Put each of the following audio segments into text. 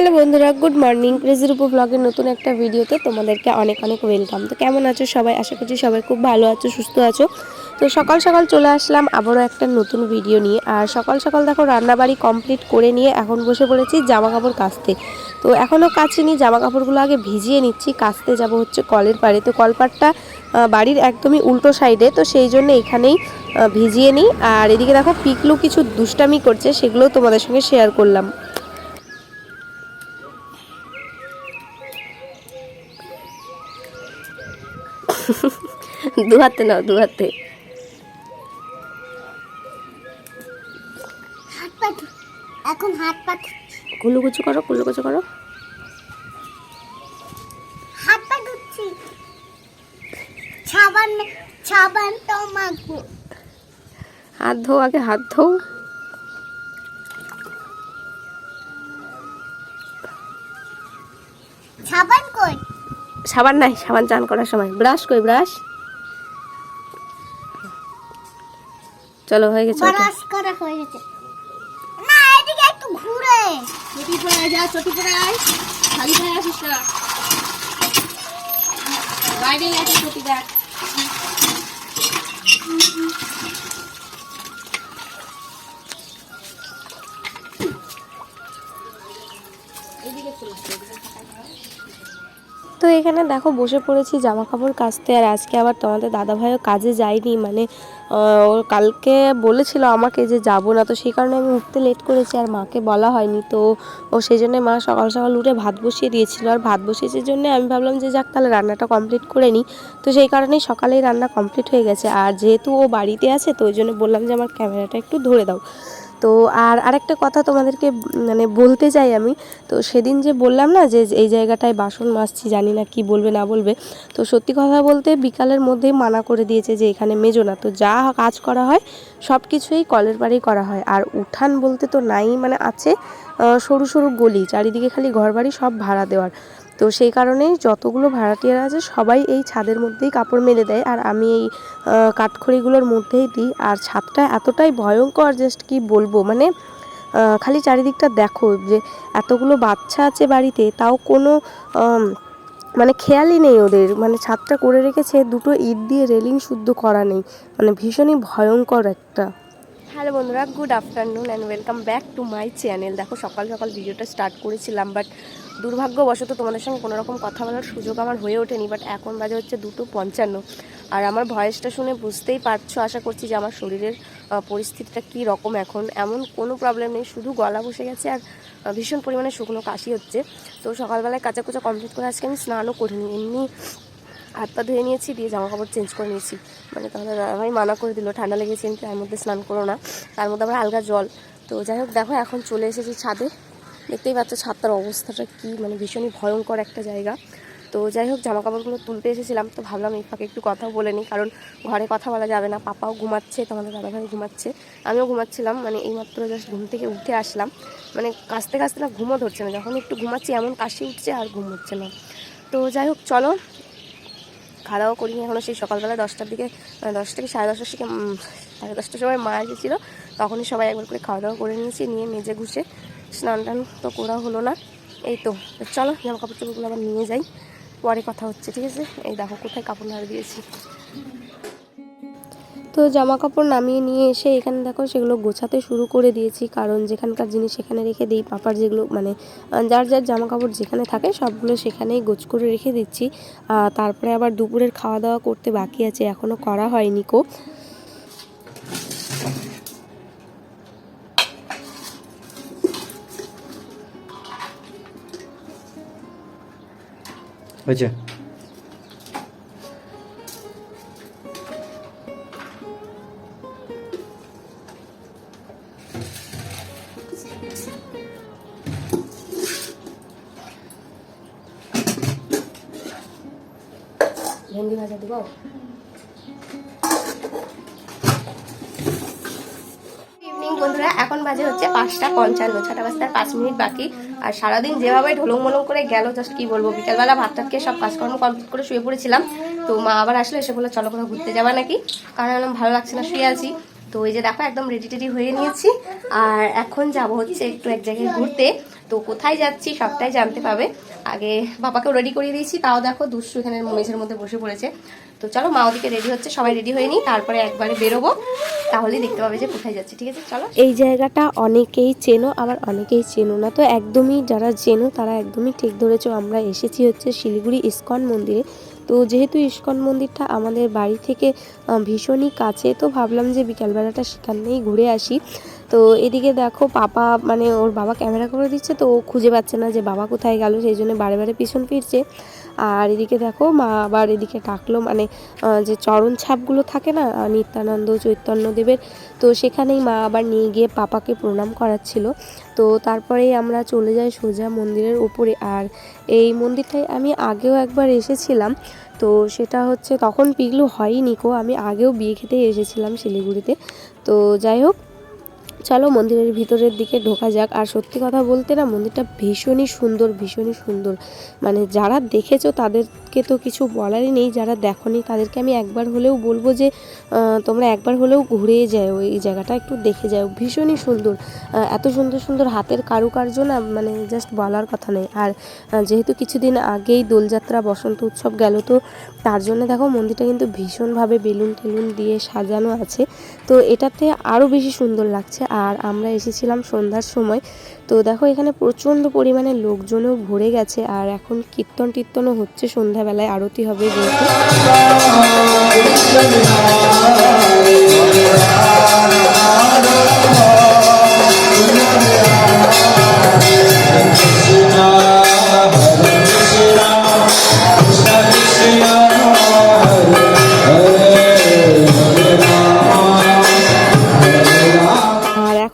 Hello বন্ধুরা, good morning. ক্রেজির উপর ব্লগের নতুন একটা ভিডিওতে তোমাদেরকে অনেক অনেক ওয়েলকাম তো কেমন আছো সবাই? আশা করছি সবাই খুব ভালো আছো, সুস্থ আছো। তো সকাল সকাল চলে আসলাম আবারও একটা নতুন ভিডিও নিয়ে। আর সকাল সকাল দেখো, রান্নাবাড়ি কমপ্লিট করে নিয়ে এখন বসে পড়েছি জামা কাপড় কাচতে। তো এখনও কাচিনি জামা কাপড়গুলো আগে ভিজিয়ে নিচ্ছি। কাচতে যাব হচ্ছে কলের পাড়ে। তো কলপাড়টা বাড়ির একদমই উল্টো সাইডে তো সেই জন্য এখানেই ভিজিয়ে নিই। আর এদিকে দেখো, পিকলু কিছু দুষ্টামি করছে সেগুলো তোমাদের সঙ্গে শেয়ার করলাম। দু হাতে নাও দু হাতে এখন হাত পা ধু- কুলুকুচু করো কুলুকুচু করো। হাত পা ধুচ্ছি। সাবান সাবান তো মাখবো। হাত ধো আগে হাত ধো। সাবান কই? সাবান নাই সাবান চান করার সময়। ব্রাশ কই ব্রাশ? চলো হয়ে গেছে। ব্রাশ করা হয়ে গেছে। না এদিকে একটু ঘুরে। চটি আয় যা চটি পরে আয় খালি গায়ে আসিস না। বাইরেই আছে চটি দেখ। এদিকে চলে। তো এখানে দেখো বসে পড়েছি জামা কাপড় কাচতে, আর আজকে আবার তোমাদের দাদাভাইও কাজে যায়নি মানে ও কালকে বলেছিল আমাকে যে যাব না, তো সেই কারণে আমি উঠতে লেট করেছি, আর মাকে বলা হয়নি, তো ও সেই জন্য মা সকাল সকাল উঠে ভাত বসিয়ে দিয়েছিল, আর ভাত বসিয়েছে জন্য আমি ভাবলাম যে যাক, তাহলে রান্নাটা কমপ্লিট করে নিই, তো সেই কারণেই সকালেই রান্না কমপ্লিট হয়ে গেছে, আর যেহেতু ও বাড়িতে আছে, তো ওই জন্য বললাম যে আমার ক্যামেরাটা একটু ধরে দাও তো আর আরেকটা কথা তোমাদেরকে মানে বলতে চাই আমি, তো সেদিন যে বললাম না যে এই জায়গাটায় বাসন মাজছি, জানি না কি বলবে, না বলবে, তো সত্যি কথা বলতে বিকালের মধ্যেই মানা করে দিয়েছে যে এখানে মেজো না। তো যা কাজ করা হয়, সব কিছুই কলের বাড়ি করা হয়। আর উঠান বলতে তো নাই মানে আছে সরু সরু গলি, চারিদিকে খালি ঘরবাড়ি, সব ভাড়া দেওয়ার। তো সেই কারণেই যতগুলো ভাড়াটিয়ারা আছে, সবাই এই ছাদের মধ্যেই কাপড় মেলে দেয়। আর আমি এই কাঠখড়িগুলোর মধ্যেই দিই। আর ছাদটা এতটাই ভয়ঙ্কর জাস্ট কি বলব? মানে খালি চারিদিকটা দেখো যে এতগুলো বাচ্চা আছে বাড়িতে, তাও কোনো মানে খেয়ালই নেই ওদের। মানে ছাদটা করে রেখেছে, দুটো ইট দিয়ে রেলিং শুদ্ধ করা নেই। মানে ভীষণই ভয়ঙ্কর একটা। হ্যালো বন্ধুরা good afternoon and welcome back to my channel দেখো, সকাল সকাল ভিডিওটা স্টার্ট করেছিলাম বাট দুর্ভাগ্যবশত তোমাদের সঙ্গে কোনো রকম কথা বলার সুযোগ আমার হয়ে ওঠেনি বাট এখন বাজে হচ্ছে দুটো পঞ্চান্ন। আর আমার ভয়েসটা শুনে বুঝতেই পারছ, আশা করছি যে আমার শরীরের পরিস্থিতিটা কী রকম এখন। এমন কোনো প্রবলেম নেই, শুধু গলা বসে গেছে আর ভীষণ পরিমাণে শুকনো কাশি হচ্ছে। তো সকালবেলায় কাঁচা কুচা কমপ্লিট করে আজকে আমি স্নানও করিনি। এমনি হাত পা ধুয়ে নিয়েছি, দিয়ে জামা কাপড় চেঞ্জ করে নিয়েছি। মানে তাহলে দাদাভাই মানা করে দিল, ঠান্ডা লেগেছে কিন্তু তার মধ্যে স্নান করো না। তার মধ্যে আবার হালকা জল। তো যাই হোক, দেখো এখন চলে এসেছি ছাদে। দেখতেই পাচ্ছ ছাদটার অবস্থাটা কি মানে ভীষণই ভয়ঙ্কর একটা জায়গা। তো যাই হোক জামা কাপড়গুলো তুলতে এসেছিলাম, তো ভাবলাম এই ফাঁকে একটু কথাও বলে নিই, কারণ ঘরে কথা বলা যাবে না। পাপাও ঘুমাচ্ছে, তোমাদের দাদাভাই ঘুমাচ্ছে, আমিও ঘুমাচ্ছিলাম মানে এইমাত্র জাস্ট ঘুম থেকে উঠে আসলাম। মানে কাঁচতে কাঁচতে না ঘুমও ধরছে না, যখন একটু ঘুমাচ্ছি এমন কাশি উঠছে আর ঘুম হচ্ছে না। তো যাই হোক, চলো খাওয়া দাওয়া করিনি। এখনও সেই সকালবেলা দশটার দিকে মানে দশটা থেকে সাড়ে দশটার থেকে সাড়ে দশটার সময় মা এসেছিল। তখনই সবাই একবার করে খাওয়া দাওয়া করে নিয়েছি, নিয়ে মেজে ঘুষে স্নান টান তো করা হলো না। এই তো চলো, জামা কাপড় চোপড়গুলো আবার নিয়ে যাই। পরে কথা হচ্ছে, ঠিক আছে? এই দেখো, কোথায় কাপড় নাড়া দিয়েছি। তো জামা কাপড় নামিয়ে নিয়ে এসে এখানে দেখো সেগুলো গোছাতে শুরু করে দিয়েছি। কারণ যেখানকার জিনিস সেখানে রেখে দিই, পাপার যেগুলো মানে যার যার জামা কাপড় যেখানে থাকে সবগুলো সেখানেই গোছ করে রেখে দিচ্ছি। তারপরে আবার দুপুরের খাওয়া দাওয়া করতে বাকি আছে এখনও করা হয়নি কো। হয়েছে ভেন্ডি ভাজা দেবো। বন্ধুরা। এখন বাজে হচ্ছে পাঁচটা পঞ্চান্ন। ছটা বাজতে পাঁচ মিনিট বাকি। আর সারাদিন যেভাবে ঢোলং মলং করে গেল জাস্ট কি বলব, বিকালবেলা ভাত টাত খেয়ে সব কাজকর্ম কমপ্লিট করে শুয়ে পড়েছিলাম। তো মা আবার আসলে, এসে বলে চলো কোথাও ঘুরতে যাবা নাকি? কারণ ভালো লাগছে না, শুয়ে আছি। তো এই যে দেখো, একদম রেডি টেডি হয়ে নিয়েছি। আর এখন যাব হচ্ছে একটু এক জায়গায় ঘুরতে। তো কোথায় যাচ্ছি সবটাই জানতে পাবে। আগে বাবাকেও রেডি করিয়ে দিয়েছি। তাও দেখো দুষ্টু এখানে মেঝের মধ্যে বসে পড়েছে। তো চলো মা ওদিকে রেডি হচ্ছে, সবাই রেডি হয়ে নিই, তারপরে একবারে বেরোবো। তাহলেই দেখতে পাবে যে কোথায় যাচ্ছি, ঠিক আছে? চলো। এই জায়গাটা অনেকেই চেনো, আবার অনেকেই চেনো না। তো একদমই যারা চেনো, তারা একদমই ঠিক ধরেছো। আমরা এসেছি হচ্ছে শিলিগুড়ি ইস্কন মন্দিরে। তো যেহেতু ইস্কন মন্দিরটা আমাদের বাড়ি থেকে ভীষণই কাছে, তো ভাবলাম যে বিকালবেলাটা সেখানেই ঘুরে আসি। তো এদিকে দেখো পাপা মানে ওর বাবা ক্যামেরা করে দিচ্ছে, তো ও খুঁজে পাচ্ছে না যে বাবা কোথায় গেল, সেই জন্য বারে বারে পিছন ফিরছে। আর এদিকে দেখো মা আবার এদিকে ডাকলো মানে যে চরণ ছাপগুলো থাকে না নিত্যানন্দ, চৈতন্যদেবের, তো সেখানেই মা আবার নিয়ে গিয়ে পাপাকে প্রণাম করাচ্ছিল। তো তারপরেই আমরা চলে যাই সোজা মন্দিরের উপরে, আর এই মন্দিরটায় আমি আগেও একবার এসেছিলাম, তো সেটা হচ্ছে তখন পিগলু হয়নি কো আমি আগেও বিয়ে খেতে এসেছিলাম শিলিগুড়িতে। তো যাই হোক চলো মন্দিরের ভিতরের দিকে ঢোকা যাক। আর সত্যি কথা বলতে না, মন্দিরটা ভীষণই সুন্দর ভীষণই সুন্দর। মানে যারা দেখেছ তাদেরকে তো কিছু বলারই নেই, যারা দেখোনি তাদেরকে আমি একবার হলেও বলব যে তোমরা একবার হলেও ঘুরে যাও, এই জায়গাটা একটু দেখে যাও। ভীষণই সুন্দর। এত সুন্দর সুন্দর হাতের কারুকার্য না মানে জাস্ট বলার কথা নেই। আর যেহেতু কিছুদিন আগেই দোলযাত্রা, বসন্ত উৎসব গেল, তো তার জন্য দেখো মন্দিরটা কিন্তু ভীষণভাবে বেলুন টেলুন দিয়ে সাজানো আছে। তো এটাতে আরও বেশি সুন্দর লাগছে। আর আমরা এসেছিলাম সন্ধ্যার সময়। তো দেখো, এখানে প্রচণ্ড পরিমাণে লোকজনও ভরে গেছে আর এখন কীর্তন টীর্তনও হচ্ছে সন্ধ্যাবেলায়, আরতি হবে যেহেতু।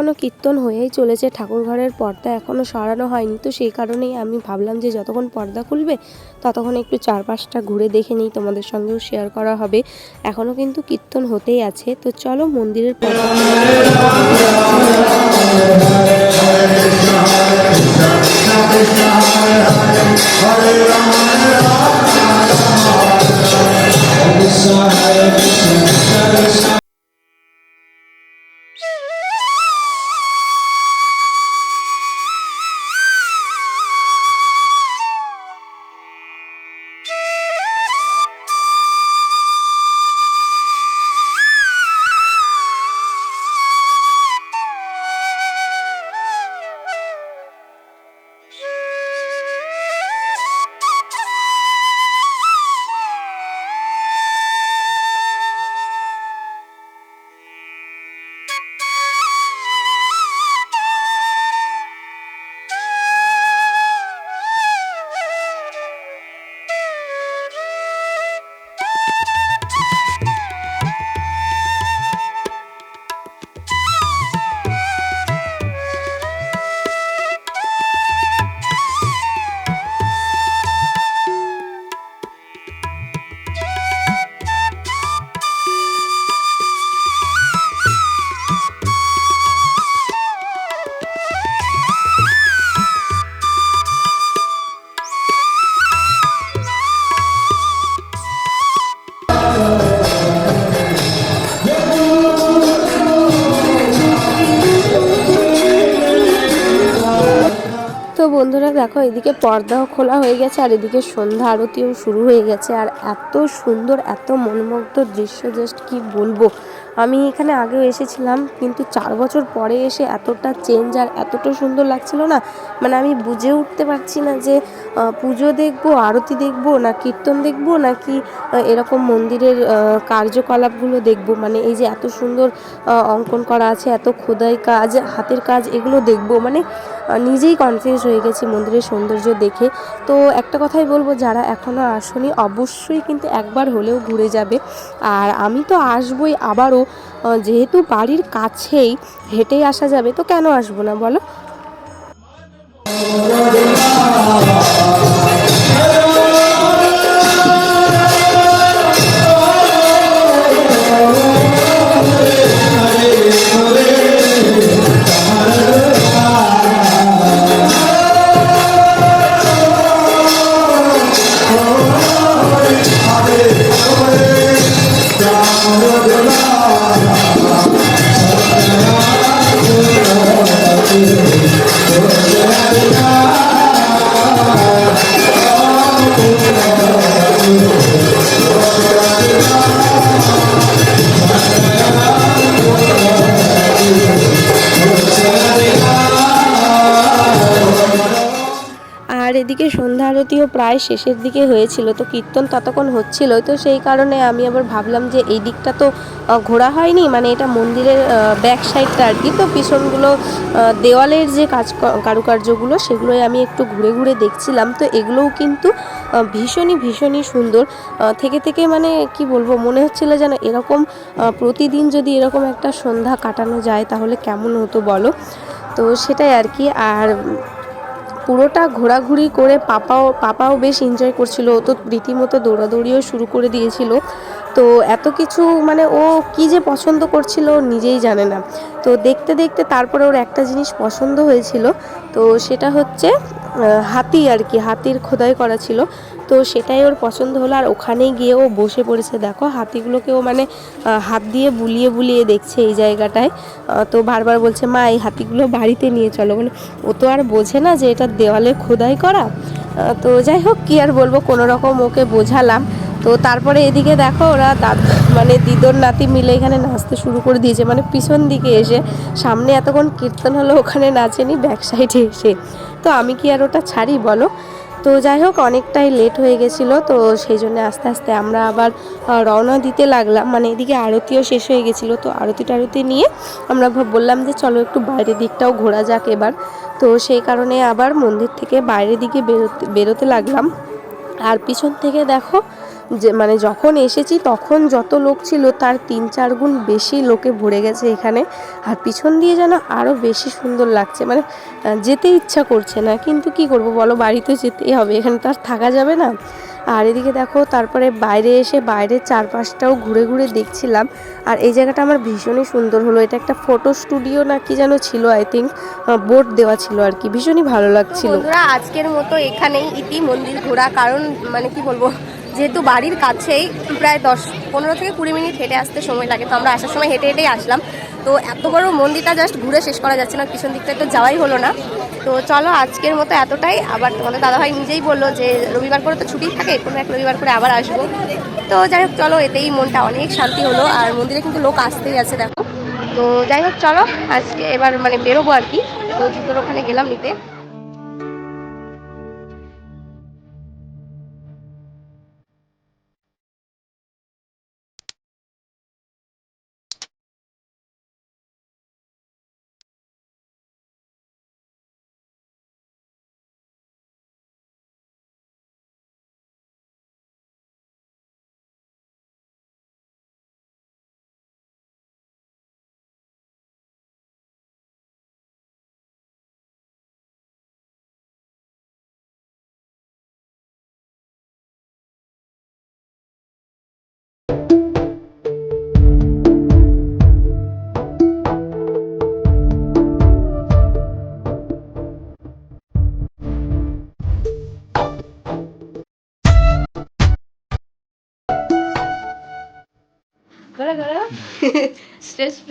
এখনও কীর্তন হয়েই চলেছে। ঠাকুর ঘরের পর্দা এখনও সরানো হয়নি। তো সেই কারণেই আমি ভাবলাম যে যতক্ষণ পর্দা খুলবে, ততক্ষণ একটু চারপাশটা ঘুরে দেখে নিই, তোমাদের সঙ্গেও শেয়ার করা হবে। এখনও কিন্তু কীর্তন হতেই আছে। তো চলো মন্দিরের পর্দা এদিকে পর্দাও খোলা হয়ে গেছে আর এদিকে সন্ধ্যা আরতিও শুরু হয়ে গেছে। আর এত সুন্দর, এত মনমুগ্ধ দৃশ্য জাস্ট কি বলব? আমি এখানে আগেও এসেছিলাম, কিন্তু চার বছর পরে এসে এতটা চেঞ্জ আর এতটা সুন্দর লাগছিল না। মানে আমি বুঝে উঠতে পারছি না যে পুজো দেখব, আরতি দেখব, না কীর্তন দেখব, নাকি এরকম মন্দিরের কার্যকলাপগুলো দেখব? মানে এই যে এত সুন্দর অঙ্কন করা আছে, এত খোদাই কাজ, হাতের কাজ, এগুলো দেখব। মানে নিজেই কনফিউজ হয়ে গেছি মন্দিরের সৌন্দর্য দেখে। তো একটা কথাই বলব, যারা এখনও আসনি, অবশ্যই কিন্তু একবার হলেও ঘুরে যাবে। আর আমি তো আসবই আবারও যেহেতু বাড়ির কাছেই, হেঁটেই আসা যাবে, তো কেন আসব না বলো? Allah আরতিও প্রায় শেষের দিকে হয়েছিল। তো কীর্তন ততক্ষণ হচ্ছিল। তো সেই কারণে আমি আবার ভাবলাম যে এই দিকটা তো ঘোরা হয়নি। মানে এটা মন্দিরের ব্যাক সাইডটা আর কি। তো পিছনগুলো দেওয়ালের যে কাজ, কারুকার্যগুলো, সেগুলোই আমি একটু ঘুরে ঘুরে দেখছিলাম। তো এগুলোও কিন্তু ভীষণই ভীষণই সুন্দর। থেকে থেকে মানে কি বলব, মনে হচ্ছিল যেন এরকম প্রতিদিন যদি এরকম একটা সন্ধ্যা কাটানো যায়, তাহলে কেমন হতো বলো? তো সেটাই আর কি। আর পুরোটা ঘোরাঘুরি করে পাপাও পাপাও বেশ এনজয় করছিল। ও তো রীতিমতো দৌড়াদৌড়িও শুরু করে দিয়েছিল। তো এত কিছু মানে ও কি যে পছন্দ করছিল নিজেই জানে না। তো দেখতে দেখতে তারপরে ওর একটা জিনিস পছন্দ হয়েছিল। তো সেটা হচ্ছে হাতি আর কি, হাতির খোদাই করা ছিল। তো সেটাই ওর পছন্দ হলো আর ওখানে গিয়ে ও বসে পড়েছে। দেখো হাতিগুলোকে ও মানে হাত দিয়ে বুলিয়ে বুলিয়ে দেখছে এই জায়গাটায়। তো বারবার বলছে, মা, এই হাতিগুলো বাড়িতে নিয়ে চলো। মানে ও তো আর বোঝে না যে এটা দেওয়ালে খোদাই করা। তো যাই হোক, কী আর বলব, কোনো রকম ওকে বোঝালাম। তো তারপরে এদিকে দেখো ওরা দাদা মানে দিদর নাতি মিলে এখানে নাচতে শুরু করে দিয়েছে। মানে পিছন দিকে এসে, সামনে এতক্ষণ কীর্তন হলো, ওখানে নাচেনি, ব্যাক সাইডে এসে। তো আমি কি আর ওটা ছাড়ি, বলো? তো যাই হোক, অনেকটাই লেট হয়ে গেছিল, তো সেই জন্য আস্তে আস্তে আমরা আবার রওনা দিতে লাগলাম। মানে এদিকে আরতিও শেষ হয়ে গেছিল, তো আরতি টারতি নিয়ে আমরা বললাম যে চলো একটু বাইরের দিকটাও ঘোরা যাক এবার। তো সেই কারণে আবার মন্দির থেকে বাইরের দিকে বেরোতে বেরোতে লাগলাম। আর পিছন থেকে দেখো যে মানে যখন এসেছি তখন যত লোক ছিল তার তিন চার গুণ বেশি লোকে ভরে গেছে এখানে। আর পিছন দিয়ে যেন আরও বেশি সুন্দর লাগছে। মানে যেতে ইচ্ছা করছে না। কিন্তু কি করব বলো? বাড়িতে যেতেই হবে। এখানে তো আর থাকা যাবে না। আর এদিকে দেখো, তারপরে বাইরে এসে বাইরের চারপাশটাও ঘুরে ঘুরে দেখছিলাম। আর এই জায়গাটা আমার ভীষণই সুন্দর হলো। এটা একটা ফটো স্টুডিও না কি যেন ছিল আই থিঙ্ক বোর্ড দেওয়া ছিল আর কি। ভীষণই ভালো লাগছিল। আজকের মতো এখানেই ইতি মন্দির ঘোরা। কারণ মানে কি বলব? যেহেতু বাড়ির কাছেই প্রায় দশ পনেরো থেকে কুড়ি মিনিট হেঁটে আসতে সময় লাগে, তো আমরা আসার সময় হেঁটে হেঁটেই আসলাম। তো এত বড় মন্দিরটা জাস্ট ঘুরে শেষ করা যাচ্ছে না, পিছন দিকটা তো যাওয়াই হলো না। তো চলো আজকের মতো এতটাই। আবার তোমাদের দাদাভাই নিজেই বলল যে রবিবার করে তো ছুটি থাকে, কোনো এক রবিবার করে আবার আসব। তো যাই হোক, চলো এতেই মনটা অনেক শান্তি হলো। আর মন্দিরে কিন্তু লোক আসতেই আছে, দেখো। তো যাই হোক, চলো আজকে এবার মানে বেরোবো আর কি। তো জুতোর ওখানে গেলাম নিতে।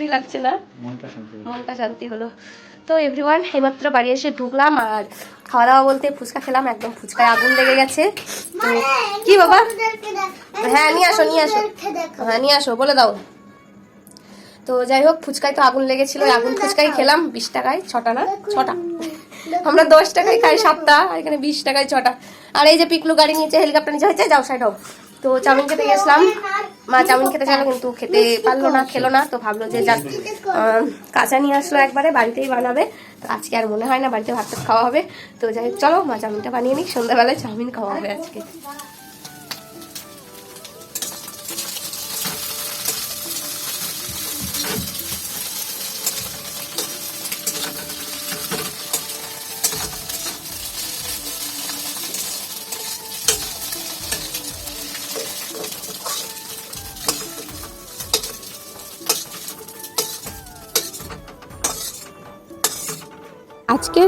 ফ্রি লাগছে না। মনটা শান্তি শান্তি হলো। তো এভরিওয়ান এইমাত্র বাড়ি এসে ঢুকলাম আর খাওয়া দাওয়া বলতে ফুচকা খেলাম একদম ফুচকায় আগুন লেগে গেছে। তো কি বাবা? হ্যাঁ নিয়ে আসো নিয়ে আসো। হ্যাঁ নিয়ে আসো বলে দাও। তো যাই হোক ফুচকায় তো আগুন লেগেছিল। আগুন ফুচকাই খেলাম বিশ টাকায় ছটা না? ছটা। আমরা দশ টাকায় খাই সাতটা আর এখানে বিশ টাকায় ছটা। আর এই যে পিকলু গাড়ি নিচে হেলিকপ্টার নিচে হয়েছে যাও সাইড হোক তো চাউমিন খেতে গেছিলাম। মা চাউমিন খেতে চাইলো কিন্তু খেতে পারল না, খেলো না, তো ভাবলো যে যাক কাঁচা নিয়ে আসলো একবারে, বাড়িতেই বানাবে। তো আজকে আর মনে হয় না, বাড়িতে ভাত খাওয়া হবে। তো যাই চলো মা চাউমিনটা বানিয়ে নিই সন্ধ্যাবেলায় চাউমিন খাওয়া হবে আজকে।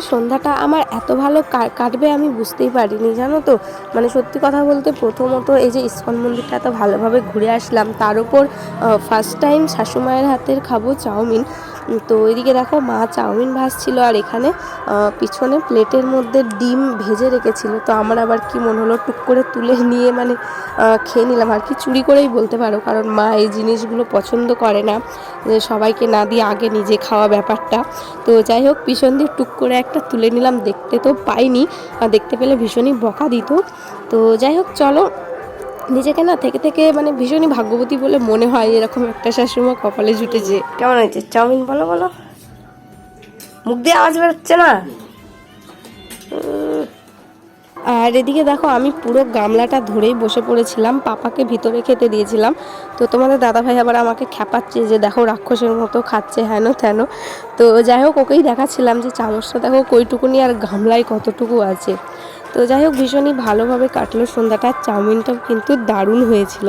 সন্ধ্যাটা আমার এত ভালো কাটবে আমি বুঝতেই পারিনি জানো তো? মানে সত্যি কথা বলতে প্রথমত এই যে ইস্কন মন্দিরটা এত ভালোভাবে ঘুরে আসলাম তার উপর ফার্স্ট টাইম শাশুমায়ের হাতের খাব চাউমিন উম, তো ওইদিকে দেখো মা চাউমিন ভাজছিল আর এখানে পিছনে প্লেটের মধ্যে ডিম ভেজে রেখেছিল। তো আমার আবার কি মনে হলো, টুক করে তুলে নিয়ে মানে খেয়ে নিলাম। আর কি চুরি করেই বলতে পারো, কারণ মা এই জিনিসগুলো পছন্দ করে না। যে সবাইকে না দিয়ে আগে নিজে খাওয়া ব্যাপারটা। তো যাই হোক, পিছন দিয়ে টুক করে একটা তুলে নিলাম। দেখতে তো পাইনি দেখতে পেলে ভীষণই বকা দিত। তো যাই হোক, চলো নিজেকে না থেকে থেকে মানে ভীষণই ভাগ্যবতী বলে মনে হয় এরকম একটা শাশুড়িমা কপালে জুটেছে। কেমন হয়েছে? চাউমিন বলো বলো। মুখ দিয়ে আওয়াজ বেরোচ্ছে না? আর এদিকে দেখো আমি পুরো গামলাটা ধরেই বসে পড়েছিলাম পাপাকে ভিতরে খেতে দিয়েছিলাম। তো তোমাদের দাদাভাই আবার আমাকে খ্যাপাচ্ছে যে দেখো রাক্ষসের মতো খাচ্ছে হেন তেন। তো যাই হোক ওকেই দেখাচ্ছিলাম যে চামচটা দেখো কইটুকুনি আর গামলায় কতটুকু আছে। তো যাই হোক ভীষণই ভালোভাবে কাটলো সন্ধ্যাটা। চাউমিনটাও কিন্তু দারুণ হয়েছিল